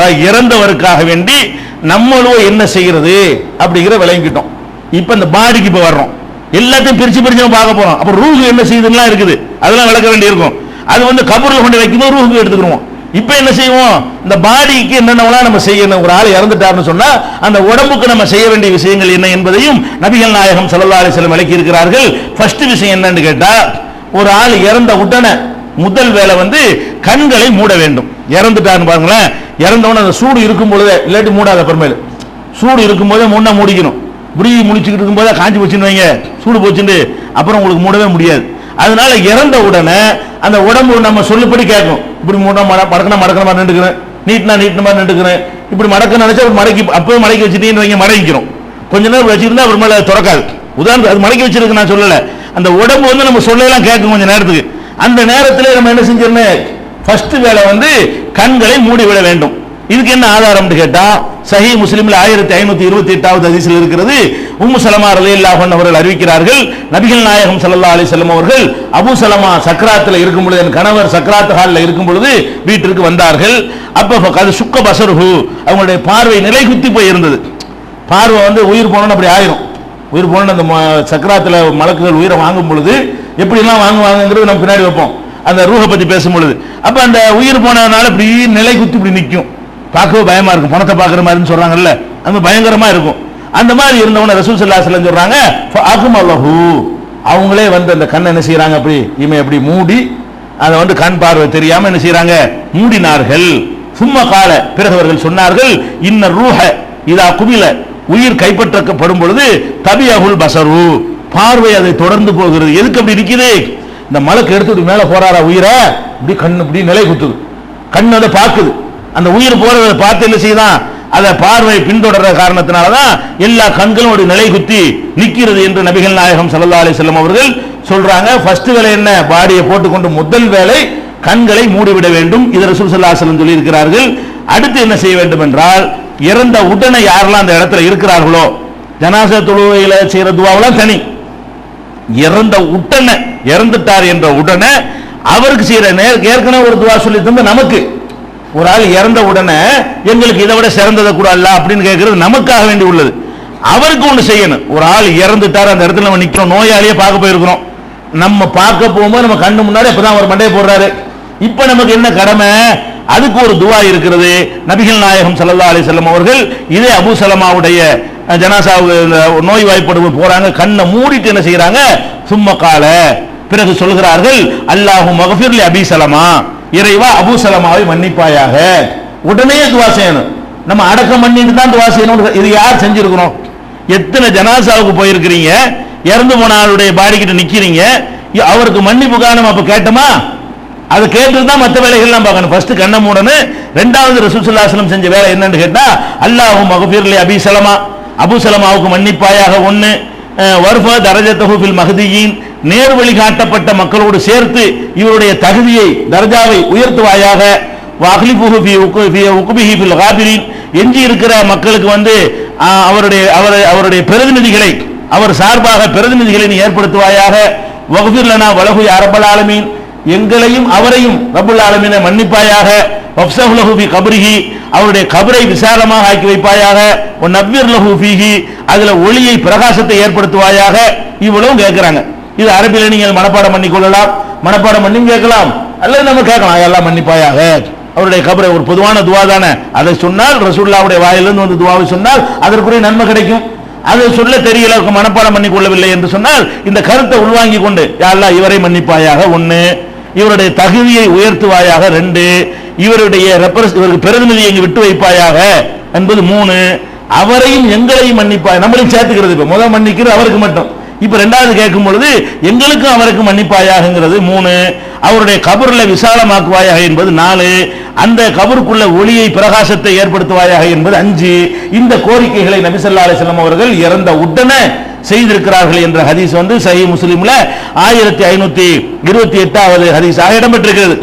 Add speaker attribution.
Speaker 1: அதாவது இறந்தவருக்காக வேண்டி நம்மளும் என்ன செய்யறது அப்படிங்கிற விளங்கிட்டோம். இப்போ இந்த பாடிக்கு இப்போ வர்றோம். எல்லாத்தையும் பிரிச்சு பிரிச்சு நம்ம பார்க்க போறோம். அப்ப ரூஹு என்ன செய்யுதுலாம் இருக்குது. அதெல்லாம் விளக்க வேண்டியிருக்கும். அது வந்து கபூர்ல கொண்டு வைக்கும்போது ரூஹுக்கு எடுத்துக்கிடுவோம் இப்போ என்ன செய்வோம்? இந்த பாடிக்கு என்னென்னலாம் நம்ம செய்யணும்? ஒரு ஆள் இறந்துட்டாருன்னு சொன்னா அந்த உடம்புக்கு நம்ம செய்ய வேண்டிய விஷயங்கள் என்ன என்பதையும் நபிகள் நாயகம் ஸல்லல்லாஹு அலைஹி விளக்கி இருக்கிறார்கள் ஃபர்ஸ்ட் விஷயம் என்னன்னு கேட்டா ஒரு ஆள் இறந்த உடனே முதல் வேலை வந்து கண்களை மூட வேண்டும். இறந்துட்டாருன்னு பாருங்களேன். இறந்தவன அந்த சூடு இருக்கும் பொழுதே இல்லாட்டி மூடாத பெருமையில் சூடு இருக்கும் போதே முன்ன மூடிக்கணும். புரிய முடிச்சுக்கிட்டு இருக்கும்போதே காஞ்சி போச்சுன்னு வைங்க. சூடு போச்சுட்டு அப்புறம் உங்களுக்கு மூடவே முடியாது. அதனால இறந்த உடனே அந்த உடம்பு நம்ம சொல்லுபடி கேட்கும். இப்படி மூட மட மடக்கணும் மடக்கணும் மாதிரி நின்றுக்கிறேன். நீட்னா நீட்டின மாதிரி நின்றுக்கிறேன். இப்படி மடக்க நினைச்சா ஒரு மடக்கி அப்பவே மடக்கி வச்சுட்டீங்கன்னு வைங்க மடக்கிக்கிறோம் கொஞ்ச நேரம் வச்சிருந்தா அப்புறமேல திறக்காது. உதாரணத்துக்கு அது மடக்கி வச்சிருக்கு நான் சொல்லலை. அந்த உடம்பு வந்து நம்ம சொல்லலாம் கேட்கும் கொஞ்சம் நேரத்துக்கு. அந்த நேரத்தில் நம்ம என்ன செஞ்சிடணும்? ஃபர்ஸ்ட் வேலை வந்து கண்களை மூடி விட வேண்டும். இதுக்கு என்ன ஆதாரம்னு கேட்டா சஹி முஸ்லிம்ல ஆயிரத்தி ஐநூத்தி இருபத்தி எட்டாவது அதிசல் இருக்கிறது. உம்மு சலமா அலி இல்லாஹன் அவர்கள் அறிவிக்கிறார்கள் நபிகள் நாயகம் சல்லா அலி செல்லம் அவர்கள் அபு சலமா சக்ராத்தில் இருக்கும் பொழுது என் கணவர் சக்ராத் ஹாலில் இருக்கும் பொழுது வீட்டிற்கு வந்தார்கள். அப்போ அது சுக்க பசருகு அவங்களுடைய பார்வை நிலை குத்தி போய் இருந்தது பார்வை வந்து உயிர் போனோன்னு அப்படி ஆயிரும். உயிர் போன அந்த ம- மலக்குகள் உயிரை வாங்கும் பொழுது எப்படிலாம் வாங்குவாங்கிறது நம்ம பின்னாடி வைப்போம். அந்த ரூஹை பத்தி பேசும் பொழுது அப்ப அந்த உயிர் போனதுனால இப்படி நிலை குத்தி இப்படி நிற்கும் பார்க்கவே பயமா இருக்கும். பணத்தை பார்க்குற மாதிரின்னு சொல்றாங்கல்ல. அந்த பயங்கரமாக பயங்கரமா இருக்கும். அந்த மாதிரி இருந்தவன ரசூல் ஸல்லல்லாஹு சொல்கிறாங்க வஸல்லம் சொல்றாங்க அவங்களே வந்து அந்த கண்ணை என்ன செய்கிறாங்க அப்படி இமை அப்படி மூடி அதை வந்து கண் பார்வை தெரியாம என்ன செய்கிறாங்க மூடினார்கள். சும்மா கால. பிறகு அவர்கள் சொன்னார்கள் இன்ன ரூஹ. இதா குபில உயிர் கைப்பற்றப்படும் பொழுது தபியகுல் பசரு. பார்வை அதை தொடர்ந்து போகிறது. எதுக்கு அப்படி நிக்குது? இந்த மலக்கு எடுத்துட்டு மேலே போறாரா உயிரை? இப்படி கண் இப்படி நிலை குத்துது. கண் அதை பார்க்குது. அந்த உயிர் போறதை பார்த்து என்ன செய்யுதான் அதை பார்வை பின்தொடர்ற காரணத்தினாலதான் எல்லா கண்களும் ஒரு நிலை குத்தி நிற்கிறது என்று நபிகள் நாயகம் சல்லா அலி செல்லம் அவர்கள் சொல்றாங்க. ஃபர்ஸ்ட் வேலை என்ன? பாடியை போட்டுக்கொண்டு முதல் வேலை கண்களை மூடிவிட வேண்டும். இது ரசூல் ஸல்லல்லாஹு சொல்லி இருக்கிறார்கள் அடுத்து என்ன செய்ய வேண்டும் என்றால் இறந்த உடனே யாரெல்லாம் அந்த இடத்துல இருக்கிறார்களோ ஜனாச தொழுகையில செய்கிற துவாவெல்லாம் தனி. இறந்த உடனே இறந்துட்டார் என்ற உடனே அவருக்கு செய்யற ஏற்கனவே ஒரு துவா சொல்லி தந்து நமக்கு. ஒரு ஆள் இறந்த உடனே எங்களுக்கு இதை விட சிறந்ததை கூட அல்ல அப்படின்னு கேட்கறது நமக்காக வேண்டி உள்ளது. அவருக்கு ஒன்று செய்யணும். ஒரு ஆள் இறந்துட்டார் அந்த இடத்துல நம்ம நிற்கிறோம் நோயாளியே பார்க்க போயிருக்கிறோம். நம்ம பார்க்க போகும்போது நம்ம கண்ணு முன்னாடி இப்பதான் ஒரு மண்டையை போடுறாரு. இப்போ நமக்கு என்ன கடமை? அதுக்கு ஒரு துவா இருக்கிறது. நபிகள் நாயகம் சல்லா அலி செல்லம் அவர்கள் இதே அபு சலமாவுடைய ஜனாசாவுக்கு நோய் வாய்ப்படு போறாங்க. கண்ணை மூடிட்டு என்ன செய்யறாங்க சும்மா கால. பிறகு சொல்கிறார்கள் அல்லாஹு மகஃபிர்லி அபி சலமா. இறைவா அபூ சலமாவை மன்னிப்பாயாக. உடனே துவா செய்யணும். நம்ம அடக்கம் பண்ணிட்டு தான் துவா செய்யணும் இது யார் செஞ்சிருக்கிறோம் எத்தனை ஜனாசாவுக்கு போயிருக்கிறீங்க? இறந்து போன ஆளுடைய பாடிக்கிட்ட நிக்கிறீங்க? அவருக்கு மன்னிப்புக்காக நம்ம அப்ப கேட்டோமா? அது கேட்டு தான் மற்ற வேலைகள்லாம் பார்க்கணும். ஃபர்ஸ்ட் கண்ண மூடனு ரெண்டாவது ரசூலுல்லாஹி செஞ்ச வேலை என்னன்னு கேட்டா அல்லாஹு மகபீர்லி அபி சலமா. அபுசலமாவுக்கு மன்னிப்பாயாக ஒன்று வர்ஃப தரஜத்தஹு ஃபில் மஹதியின் நேர் வழி காட்டப்பட்ட மக்களோடு சேர்த்து இவருடைய தகுதியை தர்ஜாவை உயர்த்துவாயாக எஞ்சி இருக்கிற மக்களுக்கு வந்து அவருடைய அவர் அவருடைய பிரதிநிதிகளை அவர் சார்பாக பிரதிநிதிகளை ஏற்படுத்துவாயாக வகுஃபிர் லனா வலகு அரபல் ஆலமீன் எங்களையும் அவரையும் ரபுல் ஆலமினை மன்னிப்பாயாக வஃப்ஸஹு லஹு அவருடைய கபரை விசாலமாக ஆக்கி வைப்பாயாக உன் நவ்வீர் லஹூபிகி அதில் அதுல ஒளியை பிரகாசத்தை ஏற்படுத்துவாயாக இவ்வளவும் கேட்கிறாங்க இது அரபியில் நீங்கள் மனப்பாடம் பண்ணி கொள்ளலாம். மனப்பாடம் பண்ணியும் கேட்கலாம். அல்லது நம்ம கேட்கலாம். எல்லாம் மன்னிப்பாயாக. அவருடைய கபரை ஒரு பொதுவான துவா தானே. அதை சொன்னால் ரசூல்லாவுடைய வாயிலிருந்து வந்து துவாவை சொன்னால் அதற்குரிய நன்மை கிடைக்கும். அதை சொல்ல தெரியல மனப்பாடம் பண்ணி கொள்ளவில்லை என்று சொன்னால் இந்த கருத்தை உள்வாங்கி கொண்டு யாரெல்லாம் இவரை மன்னிப்பாயாக. ஒன்னு இவருடைய தகுதியை உயர்த்துவாயாக ரெண்டு இவருடைய இவருக்கு பிரதிநிதியை இங்கு விட்டு வைப்பாயாக. என்பது மூணு அவரையும் எங்களையும் மன்னிப்பாய் நம்மளையும் சேர்த்துக்கிறது இப்ப. முதல் மன்னிக்கிறது அவருக்கு மட்டும். இப்ப ரெண்டாவது கேட்கும் பொழுது எங்களுக்கும் அவருக்கு மன்னிப்பாயாகங்கிறது மூணு அவருடைய கபூரில் விசாலமாக்குவாயாக என்பது நாலு அந்த கபருக்குள்ள ஒளியை பிரகாசத்தை ஏற்படுத்துவாயாக என்பது அஞ்சு. இந்த கோரிக்கைகளை நபிசல்லா அலிஸ்லாம் அவர்கள் இறந்த உடனே செய்திருக்கிறார்கள் என்ற ஹதீஸ் வந்து சஹி முஸ்லீம்ல ஆயிரத்தி ஐநூத்தி இருபத்தி எட்டாவது ஹதீஸாக இடம்பெற்றிருக்கிறது.